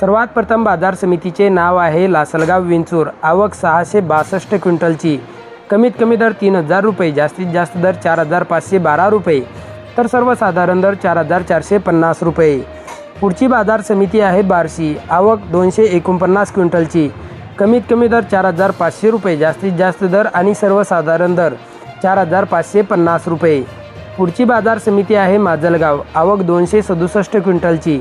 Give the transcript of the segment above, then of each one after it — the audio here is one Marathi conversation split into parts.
सर्वात प्रथम बाजार समितीचे नाव आहे लासलगाव विंचूर. आवक सहाशे बासष्ट क्विंटलची. कमीत कमी दर तीन हजार रुपये जास्तीत जास्त दर चार हजार पाचशे बारा रुपये तर सर्वसाधारण दर चार हजार चारशे पन्नास रुपये. पुढची बाजार समिती आहे बार्शी. आवक दोनशे एकोणपन्नास क्विंटलची. कमीत कमी दर चार हजार पाचशे रुपये जास्तीत जास्त दर आणि सर्वसाधारण दर चार हजार पाचशे पन्नास रुपये. पुढची बाजार समिती आहे माजलगाव. आवक दोनशे सदुसष्ट क्विंटलची.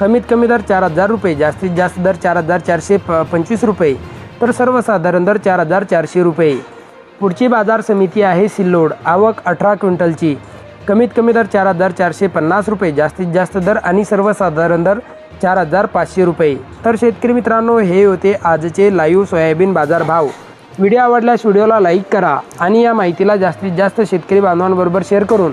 कमीत कमी दर चार हजार रुपये जास्तीत जास्त दर चार हजार चारशे प पंचवीस रुपये. तर सर्वसाधारण दर चार हजार चारशे रुपये. पुढची बाजार समिती आहे सिल्लोड आवक अठरा क्विंटलची. कमीत कमी दर चार हजार चारशे पन्नास रुपये जास्तीत जास्त दर आणि सर्वसाधारण दर चार हजार पाचशे रुपये. तर शेतकरी मित्रांनो हे होते आजचे लाईव्ह सोयाबीन बाजार भाव व्हिडिओ आवडल्यास व्हिडिओला लाईक करा आणि या माहितीला जास्तीत जास्त शेतकरी बांधवांबरोबर शेअर करून